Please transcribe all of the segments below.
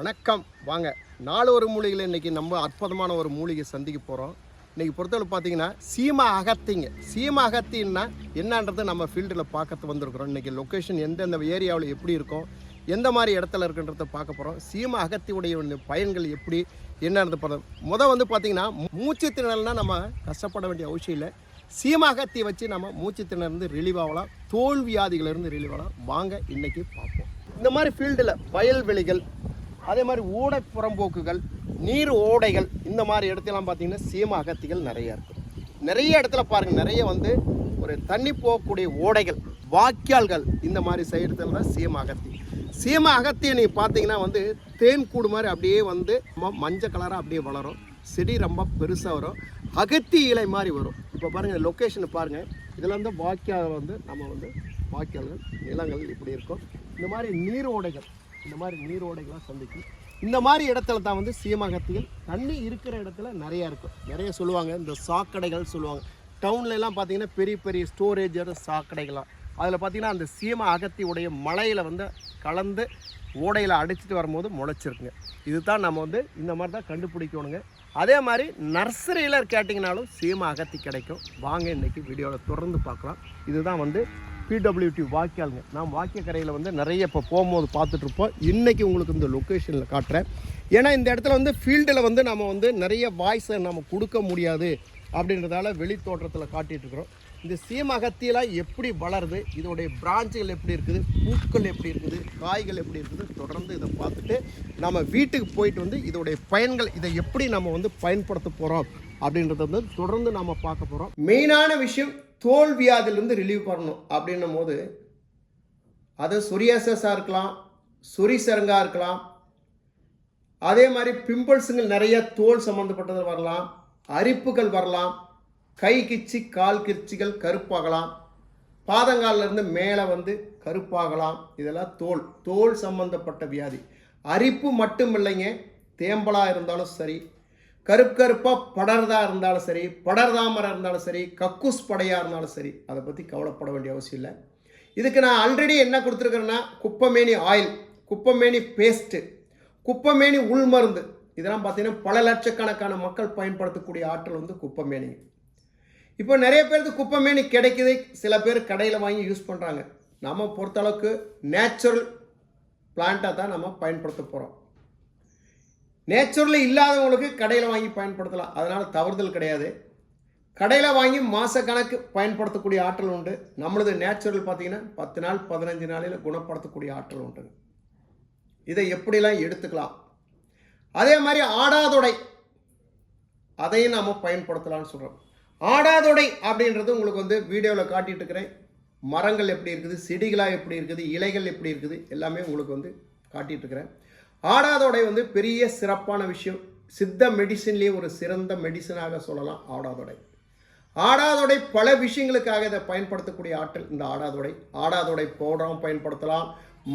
வணக்கம். வாங்க. நாலு ஒரு மூலிகையில் இன்றைக்கி நம்ம அற்புதமான ஒரு மூலிகை சந்திக்க போகிறோம் இன்றைக்கி பொறுத்தவரை பார்த்தீங்கன்னா சீமா அகத்திங்க. சீமா அகத்தின்னா என்னன்றது நம்ம ஃபீல்டில் பார்க்கறது வந்திருக்கிறோம். இன்றைக்கி லொக்கேஷன் எந்தெந்த ஏரியாவில் எப்படி இருக்கும் எந்த மாதிரி இடத்துல இருக்குன்றத பார்க்க போகிறோம் சீமா அகத்தியுடைய பயன்கள் எப்படி என்னன்றது பார்த்து முதல் வந்து பார்த்திங்கன்னா மூச்சு திணறல்னால் நம்ம கஷ்டப்பட வேண்டிய அவசியம் இல்லை. சீமாகத்தி வச்சு நம்ம மூச்சு திணறந்து ரிலீவ் ஆகலாம். தோல் வியாதிகளிலிருந்து ரிலீவ் ஆகலாம். வாங்க இன்றைக்கி பார்ப்போம். இந்த மாதிரி ஃபீல்டில் வயல்வெளிகள் அதே மாதிரி ஊடை புறம்போக்குகள் நீர் ஓடைகள் இந்த மாதிரி இடத்தெல்லாம் பார்த்திங்கன்னா சீம அகத்திகள் நிறைய இருக்கும் நிறைய இடத்துல பாருங்க நிறைய வந்து ஒரு தண்ணி போகக்கூடிய ஓடைகள் வாய்க்கால்கள் இந்த மாதிரி செய்கிறதுல தான் சீம அகத்தி. சீம அகத்தியை நீங்கள் பார்த்தீங்கன்னா வந்து தேன் கூடு மாதிரி அப்படியே வந்து மஞ்சள் கலராக அப்படியே வளரும். செடி ரொம்ப பெருசாக வரும். அகத்தி இலை மாதிரி வரும். இப்போ பாருங்கள் லொக்கேஷனை பாருங்கள் இதில் வந்து வாய்க்கால் வந்து நம்ம வந்து வாக்கியால்கள் நிலங்கள் இப்படி இருக்கும். இந்த மாதிரி நீரோடைகள் இந்த மாதிரி நீரோடைகளாக சந்திக்கும். இந்த மாதிரி இடத்துல தான் வந்து சீமகத்திகள் தண்ணி இருக்கிற இடத்துல நிறைய இருக்கும். நிறைய சொல்லுவாங்க இந்த சாக்கடைகள் சொல்லுவாங்க. டவுன்லலாம் பார்த்தீங்கன்னா பெரிய பெரிய ஸ்டோரேஜ் சாக்கடைகளாம் அதில் பார்த்தீங்கன்னா அந்த சீம அகத்தியுடைய மலையில் வந்து கலந்து ஓடையில் அடிச்சிட்டு வரும்போது முளைச்சிருக்குங்க. இதுதான் நம்ம வந்து இந்த மாதிரி தான் கண்டுபிடிக்கணுங்க. அதே மாதிரி நர்சரியில் கேட்டிங்கனாலும் சீம அகத்தி கிடைக்கும். வாங்க இன்றைக்கி வீடியோவில் தொடர்ந்து பார்க்கலாம். இதுதான் வந்து பிடபிள்யூடி வாய்க்காலுங்க. நான் வாக்கியக்கரையில் வந்து நிறைய இப்போ போகும்போது பார்த்துட்ருப்போம். இன்றைக்கி உங்களுக்கு இந்த லொக்கேஷனில் காட்டுறேன். ஏன்னா இந்த இடத்துல வந்து ஃபீல்டில் வந்து நம்ம வந்து நிறைய வாய்ஸை நம்ம கொடுக்க முடியாது அப்படின்றதால வெளி தோற்றத்தில் காட்டிட்டு இருக்கிறோம் இந்த சீமகத்தியெல்லாம் எப்படி வளருது? இதோடைய பிரான்ச்சுகள் எப்படி இருக்குது? பூக்கள் எப்படி இருக்குது? காய்கள் எப்படி இருக்குது? தொடர்ந்து இதை பார்த்துட்டு நம்ம வீட்டுக்கு போயிட்டு வந்து இதோடைய பயன்கள் இதை எப்படி நம்ம வந்து பயன்படுத்த போகிறோம் அப்படின்றத வந்து தொடர்ந்து நம்ம பார்க்க போகிறோம் மெயினான விஷயம் தோல் வியாதியிலிருந்து ரிலீவ் பண்ணணும் அப்படின்னும் போது அது சொரியாசஸாக இருக்கலாம் சொரிசரங்காக இருக்கலாம் அதே மாதிரி பிம்பிள்ஸுங்கள் நிறைய தோல் சம்மந்தப்பட்டது வரலாம் அரிப்புகள் வரலாம் கை கிச்சி கால் கிச்சிகள் கருப்பாகலாம் பாதங்காலிலிருந்து மேலே வந்து கருப்பாகலாம் இதெல்லாம் தோல் தோல் சம்பந்தப்பட்ட வியாதி. அரிப்பு மட்டும் இல்லைங்க தேம்பலாக இருந்தாலும் சரி கருப்பு கருப்பாக படர்தா இருந்தாலும் சரி படர்தாமரை இருந்தாலும் சரி கக்கூஸ் படையாக இருந்தாலும் சரி அதை பற்றி கவலைப்பட வேண்டிய அவசியம் இல்லை. இதுக்கு நான் ஆல்ரெடி என்ன கொடுத்துருக்குறேன்னா குப்பமேனி ஆயில் குப்பமேனி பேஸ்ட்டு குப்பமேனி உள்மருந்து. இதெல்லாம் பார்த்தீங்கன்னா பல லட்சக்கணக்கான மக்கள் பயன்படுத்தக்கூடிய ஆற்றல் வந்து குப்பமேனி. இப்போ நிறைய பேருக்கு குப்பமேனி கிடைக்குது சில பேர் கடையில் வாங்கி யூஸ் பண்ணுறாங்க நம்ம பொறுத்தளவுக்கு நேச்சுரல் பிளான்ட்டாக தான் நம்ம பயன்படுத்த போகிறோம் நேச்சுரல் இல்லாதவங்களுக்கு கடையில் வாங்கி பயன்படுத்தலாம். அதனால் தவறுதல் கிடையாது. கடையில் வாங்கி மாதக்கணக்கு பயன்படுத்தக்கூடிய ஆற்றல் உண்டு. நம்மளது நேச்சுரல் பார்த்தீங்கன்னா பத்து நாள் பதினஞ்சு நாளில் குணப்படுத்தக்கூடிய ஆற்றல் உண்டு. இதை எப்படிலாம் எடுத்துக்கலாம்? அதே மாதிரி ஆடாதொடை அதையும் நாம் பயன்படுத்தலாம்னு சொல்கிறோம் ஆடாதொடை அப்படின்றது உங்களுக்கு வந்து வீடியோவில் காட்டிட்டு இருக்கிறேன். மரங்கள் எப்படி இருக்குது? செடிகளாக எப்படி இருக்குது? இலைகள் எப்படி இருக்குது? எல்லாமே உங்களுக்கு வந்து காட்டிட்டு இருக்கிறேன். ஆடாதொடை வந்து பெரிய சிறப்பான விஷயம். சித்த மெடிசின்லேயே ஒரு சிறந்த மெடிசனாக சொல்லலாம் ஆடாதொடை ஆடாதொடை பல விஷயங்களுக்காக இதை பயன்படுத்தக்கூடிய ஆற்றல் இந்த ஆடாதொடை ஆடாதொடை பவுடராகவும் பயன்படுத்தலாம்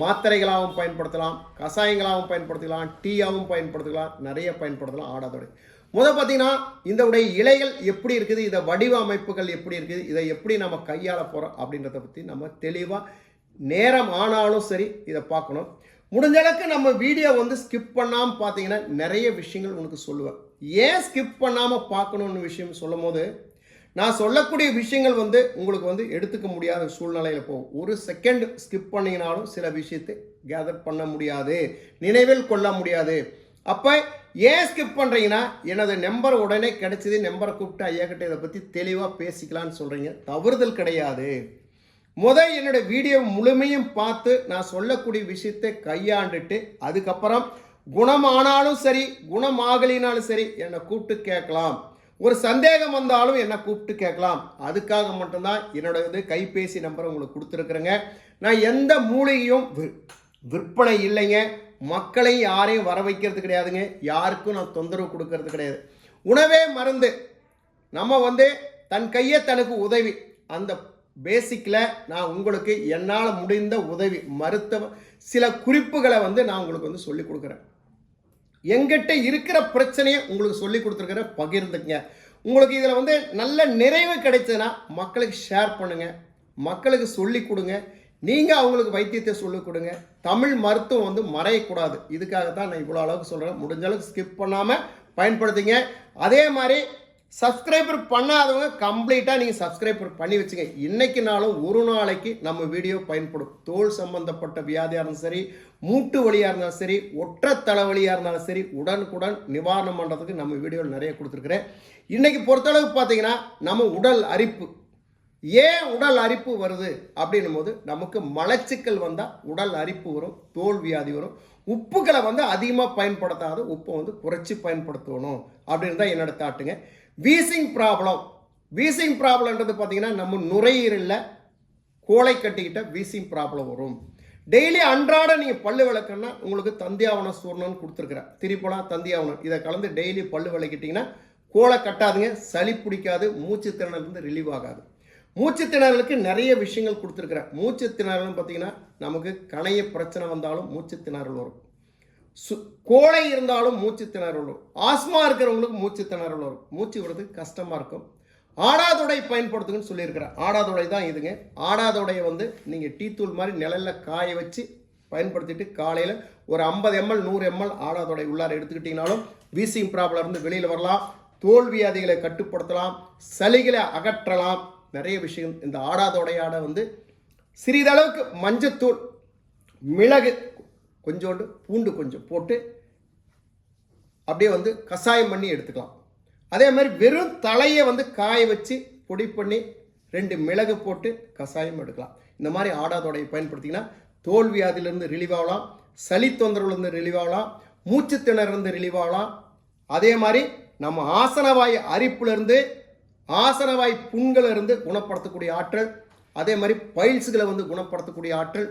மாத்திரைகளாகவும் பயன்படுத்தலாம் கஷாயங்களாகவும் பயன்படுத்தலாம் டீயாகவும் பயன்படுத்தலாம் நிறைய பயன்படுத்தலாம் ஆடாதொடை முத பார்த்தீங்கன்னா இந்த உடைய இலைகள் எப்படி இருக்குது இதை வடிவமைப்புகள் எப்படி இருக்குது இதை எப்படி நம்ம கையாள போகிறோம் அப்படின்றத பற்றி நம்ம தெளிவாக நேரம் ஆனாலும் சரி இதை பார்க்கணும். முடிஞ்ச அளவுக்கு நம்ம வீடியோ வந்து ஸ்கிப் பண்ணாமல் பார்த்தீங்கன்னா நிறைய விஷயங்கள் உனக்கு சொல்லுவேன். ஏன் ஸ்கிப் பண்ணாமல் பார்க்கணும்னு விஷயம் சொல்லும் போது நான் சொல்லக்கூடிய விஷயங்கள் வந்து உங்களுக்கு வந்து எடுத்துக்க முடியாத சூழ்நிலையில் போகும். ஒரு செகண்ட் ஸ்கிப் பண்ணிங்கனாலும் சில விஷயத்தை கேதர் பண்ண முடியாது நினைவில் கொள்ள முடியாது. அப்போ ஏன் ஸ்கிப் பண்ணுறீங்கன்னா எனது நம்பர் உடனே கிடைச்சது நம்பரை கூப்பிட்டு ஐயா கிட்ட இதை பற்றி தெளிவாக பேசிக்கலாம்னு சொல்கிறீங்க தவறுதல் கிடையாது. முத என்னோட வீடியோ முழுமையும் பார்த்து நான் சொல்லக்கூடிய விஷயத்தை கையாண்டுட்டு அதுக்கப்புறம் குணமானாலும் சரி குணமாகலினாலும் சரி என்னை கூப்பிட்டு கேட்கலாம். ஒரு சந்தேகம் வந்தாலும் என்னை கூப்பிட்டு கேட்கலாம். அதுக்காக மட்டும்தான் என்னோட இது கைபேசி நம்பரை உங்களுக்கு கொடுத்துருக்குறேங்க. நான் எந்த மூலிகையும் விற்பனை இல்லைங்க. மக்களை யாரையும் வர வைக்கிறது கிடையாதுங்க. யாருக்கும் நான் தொந்தரவு கொடுக்கறது கிடையாது. உணவே மருந்து. நம்ம வந்து தன் கையை தனக்கு உதவி. அந்த பேசிக்கில் நான் உங்களுக்கு என்னால் முடிந்த உதவி மருத்துவ சில குறிப்புகளை வந்து நான் உங்களுக்கு வந்து சொல்லி கொடுக்குறேன். எங்கிட்ட இருக்கிற பிரச்சனையை உங்களுக்கு சொல்லி கொடுத்துருக்குறேன் பகிர்ந்துங்க உங்களுக்கு இதில் வந்து நல்ல நிறைவு கிடைச்சதுன்னா மக்களுக்கு ஷேர் பண்ணுங்கள் மக்களுக்கு சொல்லி கொடுங்க. நீங்கள் அவங்களுக்கு வைத்தியத்தை சொல்லிக் கொடுங்க. தமிழ் மருத்துவம் வந்து மறையக்கூடாது. இதுக்காக தான் நான் இவ்வளோ அளவுக்கு சொல்கிறேன் முடிஞ்ச அளவுக்கு ஸ்கிப் பண்ணாமல் பயன்படுத்திங்க. அதே மாதிரி சப்ஸ்கிரைபர் பண்ணாதவங்க கம்ப்ளீட்டாக நீங்கள் சப்ஸ்கிரைபர் பண்ணி வச்சுங்க. இன்னைக்கு நாளும் ஒரு நாளைக்கு நம்ம வீடியோ பயன்படும். தோல் சம்பந்தப்பட்ட வியாதியாக இருந்தாலும் சரி மூட்டு வலியாக இருந்தாலும் சரி ஒற்றை தலைவலியாக இருந்தாலும் சரி உடனுக்குடன் நிவாரணம் பண்ணுறதுக்கு நம்ம வீடியோவில் நிறைய கொடுத்துருக்குறேன். இன்னைக்கு பொறுத்தளவுக்கு பார்த்தீங்கன்னா நம்ம உடல் அரிப்பு. ஏன் உடல் அரிப்பு வருது அப்படின்னும் போது நமக்கு மலச்சிக்கல் வந்தால் உடல் அரிப்பு வரும் தோல் வியாதி வரும். உப்புகளை வந்து அதிகமாக பயன்படுத்தாத உப்பை வந்து குறைச்சி பயன்படுத்தணும் அப்படின்னு தான் என்னோட தாட்டுங்க வீசிங் ப்ராப்ளம். வீசிங் ப்ராப்ளம்ன்றது பார்த்தீங்கன்னா நம்ம நுரையீரலில் கோலை கட்டிக்கிட்ட வீசிங் ப்ராப்ளம் வரும். டெய்லி அன்றாட நீங்கள் பல்லு விளக்குன்னா உங்களுக்கு தந்தியாவன சூர்ணம்னு கொடுத்துருக்குறேன். திரிப்பலாம் தந்தியாவனம் இதை கலந்து டெய்லி பல்லு விளக்கிட்டிங்கன்னா கோலை கட்டாதுங்க சளி பிடிக்காது மூச்சு திறனில் ரிலீவ் ஆகாது. மூச்சு திணறலுக்கு நிறைய விஷயங்கள் கொடுத்துருக்குறேன். மூச்சு திணறல்னு பார்த்தீங்கன்னா நமக்கு கணைய பிரச்சனை வந்தாலும் மூச்சு திணறல் வரும். சு கோழை இருந்தாலும் மூச்சு திணறல் வரும். ஆஸ்மா இருக்கிறவங்களுக்கு மூச்சு திணறல் வரும். மூச்சு விடுறதுக்கு கஷ்டமாக இருக்கும். ஆடாதொடை பயன்படுத்துங்கன்னு சொல்லியிருக்கிறேன் ஆடாதொடை தான் இதுங்க. ஆடாதொடையை வந்து நீங்கள் டீ தூள் மாதிரி நிழலில் காய வச்சு பயன்படுத்திட்டு காலையில் ஒரு ஐம்பது எம்எல் நூறு எம்எல் ஆடாதொடை உள்ளார எடுத்துக்கிட்டிங்கனாலும் வீசிங் ப்ராப்ளம் இருந்து வெளியில் வரலாம். தோல்வியாதிகளை கட்டுப்படுத்தலாம். சளிகளை அகற்றலாம். நிறைய விஷயம். இந்த ஆடாதொடையாட வந்து சிறிதளவுக்கு மஞ்சத்தூள் மிளகு கொஞ்சோண்டு பூண்டு கொஞ்சம் போட்டு அப்படியே வந்து கஷாயம் பண்ணி எடுத்துக்கலாம். அதே மாதிரி வெறும் தலையை வந்து காய வச்சு பொடி பண்ணி ரெண்டு மிளகு போட்டு கஷாயம் எடுக்கலாம். இந்த மாதிரி ஆடாதோடையை பயன்படுத்திங்கன்னா தோல் வியாதியிலேருந்து ரிலீவ் ஆகலாம் சளி தொந்தரவுலேருந்து ரிலீவ் ஆகலாம் மூச்சு திணறிலிருந்து ரிலீவ் ஆகலாம். அதே மாதிரி நம்ம ஆசனவாய் அரிப்புலேருந்து ஆசனவாய் புண்களிலிருந்து குணப்படுத்தக்கூடிய ஆற்றல் அதே மாதிரி பைல்ஸுகளை வந்து குணப்படுத்தக்கூடிய ஆற்றல்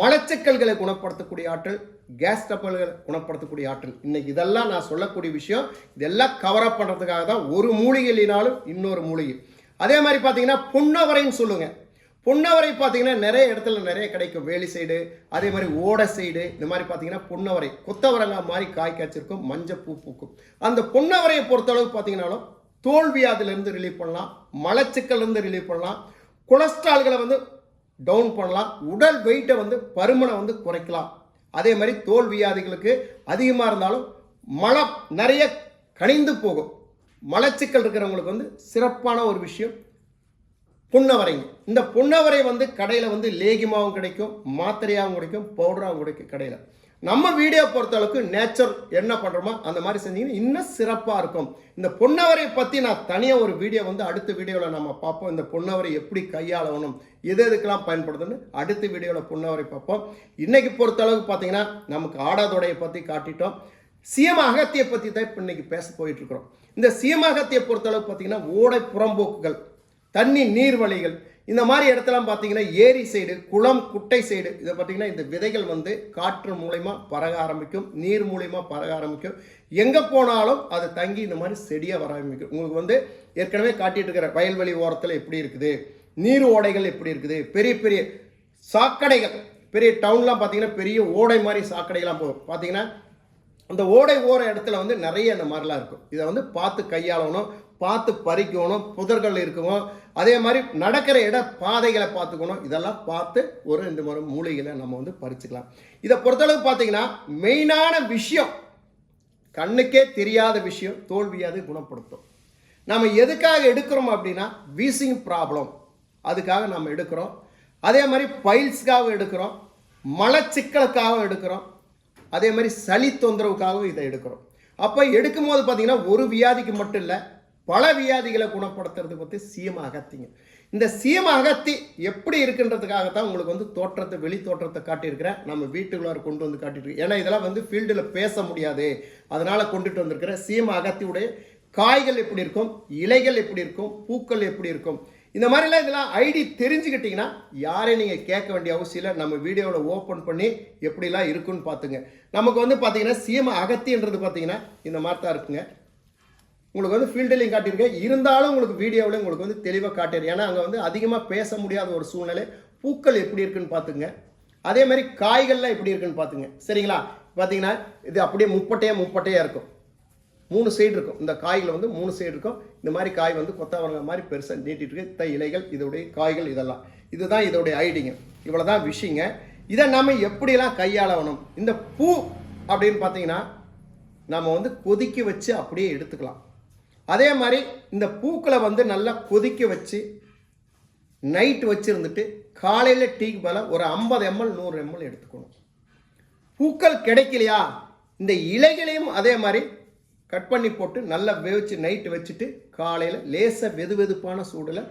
மலச்சிக்கல்களை குணப்படுத்தக்கூடிய ஆற்றல் கேஸ் டப்பல்களை குணப்படுத்தக்கூடிய ஆற்றல். இன்னைக்கு இதெல்லாம் நான் சொல்லக்கூடிய விஷயம் இதெல்லாம் கவர் அப் பண்ணுறதுக்காக தான் ஒரு மூலிகையினாலும் இன்னொரு மூலிகை. அதே மாதிரி பார்த்தீங்கன்னா பொன்னவரைன்னு சொல்லுங்கள் பொன்னவரை பார்த்தீங்கன்னா நிறைய இடத்துல நிறைய கிடைக்கும். வேலி சைடு அதே மாதிரி ஓடை சைடு இந்த மாதிரி பார்த்தீங்கன்னா பொன்னவரை. கொத்தவரங்காய் மாதிரி காய் காய்ச்சிருக்கும் மஞ்சள் பூ பூக்கும். அந்த பொன்னவரையை பொறுத்தளவு பார்த்தீங்கன்னாலும் தோல்வியாதிலிருந்து ரிலீவ் பண்ணலாம் மலச்சிக்கல்லேருந்து ரிலீவ் பண்ணலாம் கொலஸ்ட்ரால்களை வந்து டவுன் பண்ணலாம். உடல் வெயிட்டை வந்து பருமனை வந்து குறைக்கலாம். அதே மாதிரி தோல் வியாதிகளுக்கு அதிகமாக இருந்தாலும் மலம் நிறைய கனிந்து போகும். மலச்சிக்கல் இருக்கிறவங்களுக்கு வந்து சிறப்பான ஒரு விஷயம் புன்னவரைங்க இந்த புன்னவரை வந்து கடையில் வந்து லேகிமாவும் கிடைக்கும் மாத்திரையாகவும் கிடைக்கும் பவுடராகவும் கிடைக்கும் கடையில். நம்ம வீடியோ பொறுத்தளவுக்கு நேச்சர் என்ன பண்ணுறோமோ அந்த மாதிரி செஞ்சீங்கன்னா இன்னும் சிறப்பாக இருக்கும். இந்த பொன்னவரை பற்றி நான் தனியாக ஒரு வீடியோ வந்து அடுத்த வீடியோவில் நம்ம பார்ப்போம். இந்த பொன்னவரை எப்படி கையாளணும் எது எதுக்கெல்லாம் பயன்படுதுன்னு அடுத்த வீடியோவில் பொன்னவரை பார்ப்போம். இன்றைக்கி பொறுத்தளவுக்கு பார்த்தீங்கன்னா நமக்கு ஆடாதொடையை பற்றி காட்டிட்டோம். சிஎம் அகத்தியை பற்றி தான் இப்போ இன்னைக்கு பேச போயிட்டு இருக்கிறோம். இந்த சிஎம் அகத்தியை பொறுத்தளவுக்கு பார்த்தீங்கன்னா ஓடை புறம்போக்குகள் தண்ணி நீர்வழிகள் இந்த மாதிரி இடத்துலாம் பார்த்தீங்கன்னா ஏரி சைடு குளம் குட்டை சைடு இதை பார்த்தீங்கன்னா இந்த விதைகள் வந்து காற்று மூலயமா பரக ஆரம்பிக்கும் நீர் மூலயமா பரக ஆரம்பிக்கும். எங்கே போனாலும் அது தங்கி இந்த மாதிரி செடியாக வர ஆரம்பிக்கும். உங்களுக்கு வந்து ஏற்கனவே காட்டிட்டு இருக்கிற வயல்வெளி ஓரத்தில் எப்படி இருக்குது நீர் ஓடைகள் எப்படி இருக்குது பெரிய பெரிய சாக்கடைகள் பெரிய டவுன்லாம் பார்த்தீங்கன்னா பெரிய ஓடை மாதிரி சாக்கடைகள்லாம் போகும் பார்த்தீங்கன்னா அந்த ஓடை ஓர இடத்துல வந்து நிறைய இந்த மாதிரிலாம் இருக்கும். இதை வந்து பார்த்து கையாளணும் பார்த்து பறிக்கணும் புதர்கள் இருக்கணும் அதே மாதிரி நடக்கிற இட பாதைகளை பார்த்துக்கணும். இதெல்லாம் பார்த்து ஒரு இந்த மாதிரி மூலிகளை நம்ம வந்து பறிச்சுக்கலாம். இதை பொறுத்தளவு பார்த்தீங்கன்னா மெயினான விஷயம் கண்ணுக்கே தெரியாத விஷயம் தோல்வியாது குணப்படுத்தும். நம்ம எதுக்காக எடுக்கிறோம் அப்படின்னா வீசிங் ப்ராப்ளம். அதுக்காக நம்ம எடுக்கிறோம். அதே மாதிரி பைல்ஸ்க்காக எடுக்கிறோம். மலச்சிக்கலுக்காக எடுக்கிறோம். அதே மாதிரி சளி தொந்தரவுக்காகவும் இதை எடுக்கிறோம். அப்போ எடுக்கும் போது பார்த்தீங்கன்னா ஒரு வியாதிக்கு மட்டும் இல்லை பல வியாதிகளை குணப்படுத்துறது பற்றி சீம அகத்திங்க. இந்த சீம அகத்தி எப்படி இருக்குன்றதுக்காக தான் உங்களுக்கு வந்து தோற்றத்தை வெளி தோற்றத்தை காட்டியிருக்கிறேன். நம்ம வீட்டுக்குள்ளார கொண்டு வந்து காட்டியிருக்கேன் ஏன்னா இதெல்லாம் வந்து ஃபீல்டில் பேச முடியாது. அதனால் கொண்டுட்டு வந்திருக்கிறேன் சீம அகத்தியுடைய காய்கள் எப்படி இருக்கும் இலைகள் எப்படி இருக்கும் பூக்கள் எப்படி இருக்கும். இந்த மாதிரிலாம் இதெல்லாம் ஐடி தெரிஞ்சுக்கிட்டிங்கன்னா யாரையும் நீங்கள் கேட்க வேண்டிய அவசியம் இல்லை. நம்ம வீடியோவில் ஓப்பன் பண்ணி எப்படிலாம் இருக்குன்னு பார்த்துங்க. நமக்கு வந்து பார்த்தீங்கன்னா சீம அகத்தின்றது பார்த்தீங்கன்னா இந்த மாதிரி தான் இருக்குங்க. உங்களுக்கு வந்து ஃபீல்டுலையும் காட்டியிருக்கேன். இருந்தாலும் உங்களுக்கு வீடியோவில் உங்களுக்கு வந்து தெளிவாக காட்டியிருக்கேன். ஏன்னா அங்கே வந்து அதிகமாக பேச முடியாத ஒரு சூழ்நிலை. பூக்கள் எப்படி இருக்குன்னு பார்த்துங்க அதே மாதிரி காய்கள்லாம் எப்படி இருக்குன்னு பார்த்துங்க சரிங்களா? பார்த்தீங்கன்னா இது அப்படியே முப்பட்டையாக முப்பட்டையாக இருக்கும். மூணு சைடு இருக்கும். இந்த காய்கள் வந்து மூணு சைடு இருக்கும். இந்த மாதிரி காய் வந்து கொத்தவரங்காய் மாதிரி பெருசாக நீட்டிட்டு இருக்கு. த இலைகள் இதோடைய காய்கள் இதெல்லாம். இதுதான் இதோடைய ஐடிங்க இவ்வளோ தான் விஷயங்க. இதை நாம் எப்படிலாம் கையாளணும்? இந்த பூ அப்படின்னு பார்த்தீங்கன்னா நம்ம வந்து கொதிக்க வச்சு அப்படியே எடுத்துக்கலாம். அதே மாதிரி இந்த பூக்களை வந்து நல்லா கொதிக்க வச்சு நைட் வச்சுருந்துட்டு காலையில் டீக்கு மேலே ஒரு ஐம்பது எம்எல் நூறு எம்எல் எடுத்துக்கணும். பூக்கள் கிடைக்கலையா? இந்த இலைகளையும் அதே மாதிரி கட் பண்ணி போட்டு நல்லா வேவிச்சு நைட்டு வச்சுட்டு காலையில் லேசாக வெது வெதுப்பான சூடில்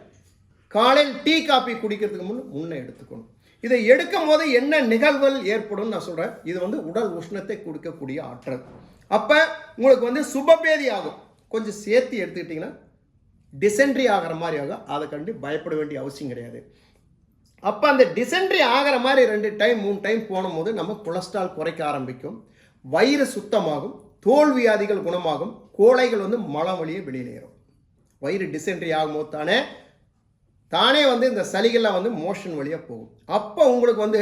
காலையில் டீ காப்பி குடிக்கிறதுக்கு முன் முன்னே எடுத்துக்கணும். இதை எடுக்கும் போது என்ன நிகழ்வுகள் ஏற்படும் நான் சொல்கிறேன் இது வந்து உடல் உஷ்ணத்தை கொடுக்கக்கூடிய ஆற்றல். அப்போ உங்களுக்கு வந்து சுபபேதி ஆகும். கொஞ்சம் சேர்த்து எடுத்துக்கிட்டிங்கன்னா டிசென்ட்ரி ஆகிற மாதிரி ஆகும். அதை கண்டு பயப்பட வேண்டிய அவசியம் கிடையாது. அப்போ அந்த டிசென்ட்ரி ஆகிற மாதிரி ரெண்டு டைம் மூணு டைம் போனும்போது நம்ம கொலஸ்ட்ரால் குறைக்க ஆரம்பிக்கும். வயிறு சுத்தமாகும் தோல் வியாதிகள் குணமாகும் கோழைகள் வந்து மலம் வழியே வெளியிலேறும் வயிறு டிசென்ட்ரி ஆகும்போது தானே தானே வந்து இந்த சளிகள்லாம் வந்து மோஷன் வழியாக போகும். அப்போ உங்களுக்கு வந்து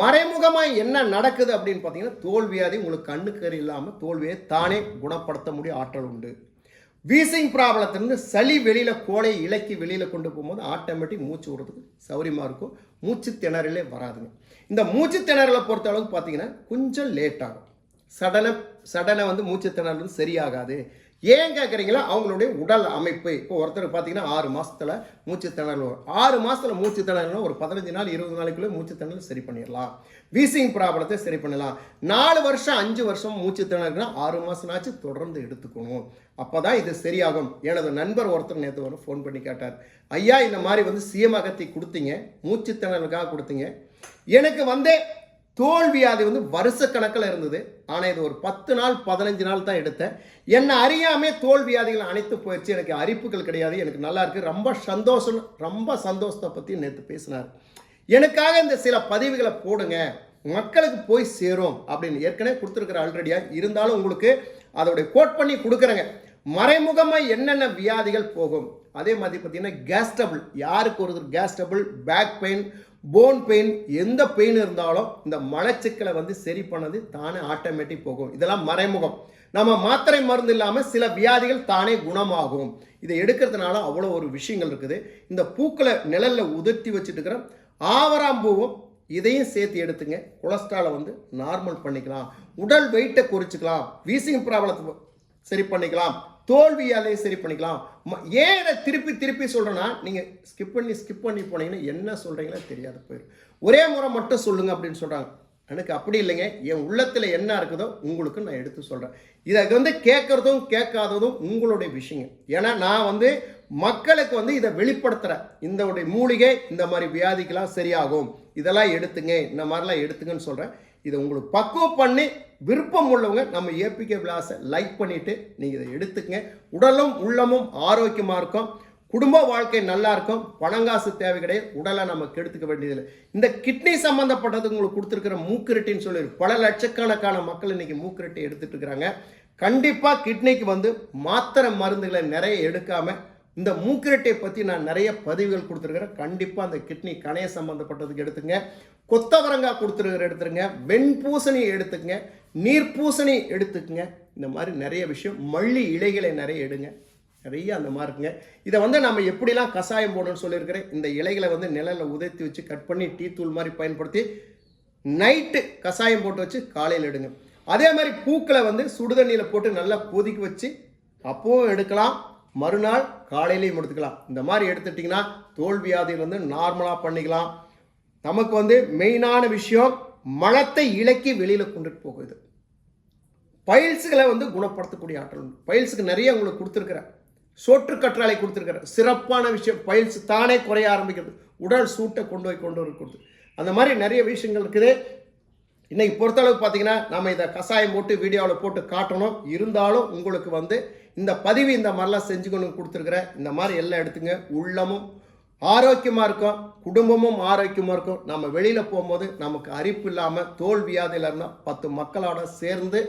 மறைமுகமாக என்ன நடக்குது அப்படின்னு பார்த்தீங்கன்னா தோல்வியாதி உங்களுக்கு கண்ணுக்கறி இல்லாமல் தோல்வியை தானே குணப்படுத்த முடிய ஆற்றல் உண்டு. வீசிங் ப்ராப்ளத்துலேருந்து சளி வெளியில் கோலை இலக்கி வெளியில் கொண்டு போகும்போது ஆட்டோமேட்டிக் மூச்சு விடுறதுக்கு சௌரியமாக இருக்கும். மூச்சு திணறலே வராதுங்க. இந்த மூச்சு திணறலை பொறுத்த அளவுக்கு பார்த்தீங்கன்னா கொஞ்சம் லேட் ஆகும். சடனை சடனை வந்து மூச்சு திணறல் சரியாகாது. ஏன் கேட்குறீங்களா அவங்களுடைய உடல் அமைப்பு. இப்போ ஒருத்தர் பார்த்தீங்கன்னா ஆறு மாதத்தில் மூச்சு வரும். ஆறு மாதத்தில் மூச்சு ஒரு பதினஞ்சு நாள் இருபது நாளைக்குள்ளே மூச்சு சரி பண்ணிடலாம். வீசிங் ப்ராப்ளத்தை சரி பண்ணலாம். நாலு வருஷம் அஞ்சு வருஷம் மூச்சு ஆறு மாதம்னாச்சும் தொடர்ந்து எடுத்துக்கணும். அப்போ தான் இது சரியாகும். எனது நண்பர் ஒருத்தர் நேற்று ஒரு ஃபோன் பண்ணி கேட்டார். ஐயா இந்த மாதிரி வந்து சீமகத்தை கொடுத்தீங்க. மூச்சுத்திணறலுக்காக கொடுத்தீங்க. எனக்கு வந்து தோல்வியாதி வந்து வருஷக்கணக்கில் இருந்தது. ஆனால் இது ஒரு பத்து நாள் பதினஞ்சு நாள் தான் எடுத்தேன். என்னை அறியாமே தோல்வியாதிகள் அனைத்து போயிடுச்சு. எனக்கு அரிப்புகள் கிடையாது. எனக்கு நல்லா இருக்குது ரொம்ப சந்தோஷம் ரொம்ப சந்தோஷத்தை பற்றி நேற்று பேசினார். எனக்காக இந்த சில பதிவுகளை போடுங்க. மக்களுக்கு போய் சேரும் அப்படின்னு ஏற்கனவே கொடுத்துருக்குற ஆல்ரெடியாக இருந்தாலும் உங்களுக்கு அதோடைய கோட் பண்ணி கொடுக்குறேங்க. மறைமுகமாக என்னென்ன வியாதிகள் போகும்? அதே மாதிரி பார்த்தீங்கன்னா கேஸ்டபுள் யாருக்கு ஒருத்தர் கேஸ்டபுள் பேக் பெயின் போன் பெயின் எந்த பெயின் இருந்தாலும் இந்த மலச்சிக்கலை வந்து சரி பண்ணது தானே ஆட்டோமேட்டிக் போகும். இதெல்லாம் மறைமுகம். நம்ம மாத்திரை மருந்து இல்லாமல் சில வியாதிகள் தானே குணமாகும். இதை எடுக்கிறதுனால அவ்வளோ ஒரு விஷயங்கள் இருக்குது. இந்த பூக்களை நிழலில் உதிர்த்தி வச்சுட்டு இருக்கிற ஆவராம்பூவும் இதையும் சேர்த்து எடுத்துங்க. கொலஸ்ட்ராலை வந்து நார்மல் பண்ணிக்கலாம். உடல் வெயிட்டை குறிச்சிக்கலாம். வீசிங் ப்ராப்ளத்தை சரி பண்ணிக்கலாம். தோல்வியாலே சரி பண்ணிக்கலாம். ஏன் இதை திருப்பி திருப்பி சொல்கிறேன்னா நீங்கள் ஸ்கிப் பண்ணி ஸ்கிப் பண்ணி போனீங்கன்னா என்ன சொல்கிறீங்களோ தெரியாது போயிடும் ஒரே முறை மட்டும் சொல்லுங்க அப்படின்னு சொல்கிறாங்க எனக்கு அப்படி இல்லைங்க. என் உள்ளத்தில் என்ன இருக்குதோ உங்களுக்கு நான் எடுத்து சொல்கிறேன் இதை வந்து கேட்குறதும் கேட்காததும் உங்களுடைய விஷயங்க. ஏன்னா நான் வந்து மக்களுக்கு வந்து இதை வெளிப்படுத்துகிறேன் இந்த மூலிகை இந்த மாதிரி வியாதிக்கெல்லாம் சரியாகும். இதெல்லாம் எடுத்துங்க இந்த மாதிரிலாம் எடுத்துங்கன்னு சொல்கிறேன் இதை உங்களுக்கு பக்குவம் பண்ணி விருப்பம் உள்ளவங்க நம்ம ஏபிகே விளாஸை லைக் பண்ணிவிட்டு நீங்கள் இதை எடுத்துக்கங்க. உடலும் உள்ளமும் ஆரோக்கியமாக இருக்கும். குடும்ப வாழ்க்கை நல்லா இருக்கும். பணங்காசு தேவை கிடையாது. உடலை நம்ம கெடுத்துக்க வேண்டியதில்லை. இந்த கிட்னி சம்மந்தப்பட்டது உங்களுக்கு கொடுத்துருக்கிற மூக்குரட்டின்னு சொல்லி பல லட்சக்கணக்கான மக்கள் இன்னைக்கு மூக்குரட்டி எடுத்துட்டு இருக்கிறாங்க. கண்டிப்பாக கிட்னிக்கு வந்து மாத்திரை மருந்துகளை நிறைய எடுக்காமல் இந்த மூக்கிரட்டை பற்றி நான் நிறைய பதிவுகள் கொடுத்துருக்கிறேன். கண்டிப்பாக அந்த கிட்னி கணைய சம்மந்தப்பட்டதுக்கு எடுத்துங்க கொத்தவரங்காய் கொடுத்துருக்கிற எடுத்துருங்க வெண்பூசணி எடுத்துக்கங்க. நீர்ப்பூசணி எடுத்துக்கங்க. இந்த மாதிரி நிறைய விஷயம். மல்லி இலைகளை நிறைய எடுங்க. நிறைய அந்த மாதிரி இருக்குங்க. இதை வந்து நம்ம எப்படிலாம் கஷாயம் போடணும்னு சொல்லியிருக்கிறேன். இந்த இலைகளை வந்து நிழலில் உதைத்து வச்சு கட் பண்ணி டீ தூள் மாதிரி பயன்படுத்தி நைட்டு கஷாயம் போட்டு வச்சு காலையில் எடுங்க. அதே மாதிரி பூக்களை வந்து சுடுதண்ணியில் போட்டு நல்லா கொதிக்க வச்சு அப்பவும் எடுக்கலாம். மறுநாள் காலையிலையும் எடுத்துக்கலாம் இந்த மாதிரி எடுத்துட்டிங்கன்னா தோல் வந்து நார்மலாக பண்ணிக்கலாம். நமக்கு வந்து மெயினான விஷயம் மலத்தை இலக்கி வெளியில் கொண்டுட்டு போகுது. பயில்ஸுகளை வந்து குணப்படுத்தக்கூடிய ஆற்றல் உண்டு. பைல்ஸுக்கு நிறைய உங்களுக்கு கொடுத்துருக்குறேன். சோற்று கற்றாழை கொடுத்துருக்குறேன். சிறப்பான விஷயம். பைல்ஸ் தானே குறைய ஆரம்பிக்கிறது. உடல் சூட்டை கொண்டு போய் கொண்டு வரக்கூடாது. அந்த மாதிரி நிறைய விஷயங்கள் இருக்குது. இன்னைக்கு பொறுத்தளவுக்கு பார்த்தீங்கன்னா நம்ம இதை கஷாயம் போட்டு வீடியோவில் போட்டு காட்டணும். இருந்தாலும் உங்களுக்கு வந்து இந்த பதிவு இந்த மாதிரிலாம் செஞ்சுக்கணும் கொடுத்துருக்குறேன் இந்த மாதிரி எல்லாம் எடுத்துங்க. உள்ளமும் ஆரோக்கியமாக இருக்கும் குடும்பமும் ஆரோக்கியமாக இருக்கும். நம்ம வெளியில் போகும்போது நமக்கு அரிப்பு இல்லாமல் தோல்வியாதியில் இருந்தால் பத்து மக்களோட சேர்ந்து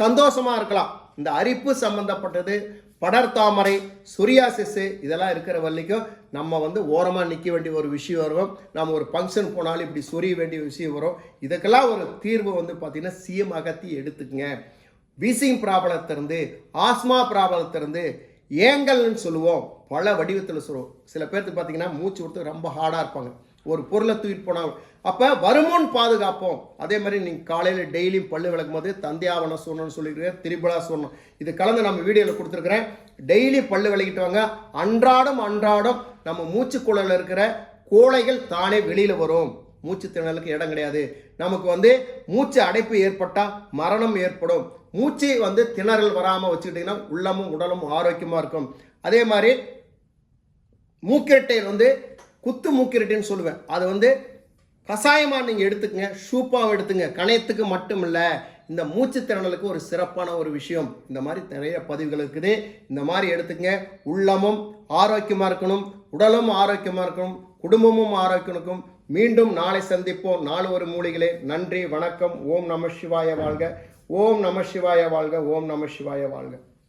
சந்தோஷமாக இருக்கலாம். இந்த அரிப்பு சம்மந்தப்பட்டது படர்தாமரை சொரியாசிஸு இதெல்லாம் இருக்கிற வரைக்கும் நம்ம வந்து ஓரமாக நிற்க வேண்டிய ஒரு விஷயம் வரும். நம்ம ஒரு ஃபங்க்ஷன் போனாலும் இப்படி சொரிய வேண்டிய விஷயம் வரும். இதுக்கெல்லாம் ஒரு தீர்வு வந்து பார்த்திங்கன்னா சிஎம் அகத்தி எடுத்துக்கங்க. வீசிங் ப்ராப்ளத்திலிருந்து ஆஸ்மா ப்ராப்ளத்திலிருந்து ஏங்கல்னு சொல்லுவோம். பல வடிவத்தில் சொல்லுவோம். சில பேர்த்துக்கு பார்த்தீங்கன்னா மூச்சு கொடுத்து ரொம்ப ஹார்டாக இருப்பாங்க. ஒரு பொருளை தூக்கிட்டு போனால் அப்போ வருமுன் பாதுகாப்போம். அதே மாதிரி நீங்கள் காலையில் டெய்லியும் பல்லு விளக்கும் போது தந்தையாவன சொன்னோன்னு சொல்லியிருக்கிறேன் திரிபலா சொன்னோம் இது கலந்து நம்ம வீடியோவில் கொடுத்துருக்குறேன். டெய்லி பல்லு விளக்கிட்டு வாங்க அன்றாடம் அன்றாடம் நம்ம மூச்சுக்குழலில் இருக்கிற கோழைகள் தானே வெளியில் வரும். மூச்சு திணலுக்கு இடம் கிடையாது. நமக்கு வந்து மூச்சு அடைப்பு ஏற்பட்டால் மரணம் ஏற்படும். மூச்சு வந்து திணறல் வராமல் வச்சுக்கிட்டிங்கன்னா உள்ளமும் உடலும் ஆரோக்கியமாக இருக்கும். அதே மாதிரி மூக்கிரட்டை வந்து குத்து மூக்கிரட்டைன்னு சொல்லுவேன். அது வந்து கஷாயமாக நீங்கள் எடுத்துக்கங்க சூப்பாகவும் எடுத்துங்க கணையத்துக்கு மட்டும் இல்லை இந்த மூச்சு திறனலுக்கு ஒரு சிறப்பான ஒரு விஷயம். இந்த மாதிரி நிறைய பதிவுகள் இருக்குது. இந்த மாதிரி எடுத்துக்கங்க. உள்ளமும் ஆரோக்கியமாக இருக்கணும் உடலும் ஆரோக்கியமாக இருக்கணும் குடும்பமும் ஆரோக்கியம் இருக்கும் மீண்டும் நாளை சந்திப்போம். நாலு ஒரு மூலிகளே. நன்றி வணக்கம். ஓம் நம சிவாய வாழ்க. ஓம் நம சிவாய வாழ்க ஓம் நம சிவாய வாழ்க.